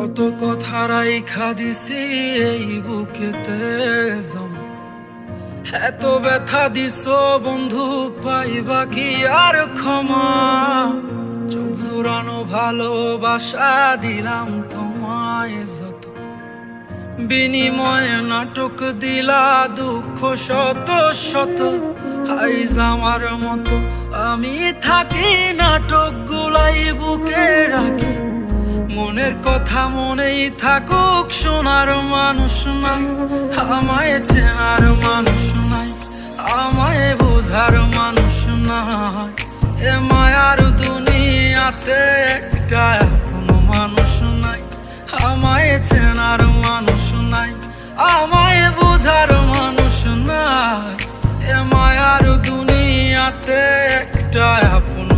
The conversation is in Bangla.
কত কথা রাইখা দিছি এই বুকেতে জমা। এত ব্যথা দিছ বন্ধু, পাইবা কি আর ক্ষমা? চোখ জোরানো ভালোবাসা দিলাম তোমায় যত। বিনিময়ে নাটক দিলা দুঃখ শত শত। আইজ আমার মতো, আমি থাকি নাটক গুলাই বুকে রাখি। মনের কথা মনেই থাকুক শোনার মানুষ নাই। আমায় চেনার মানুষ নাই, আমায় বোঝার মানুষ নাই। এ মায়ার দুনিয়াতে একটা কোনো মানুষ নাই। আমায় চেনার মানুষ নাই, আমায় বোঝার মানুষ নাই। এ মায়ার দুনিয়াতে একটা আপন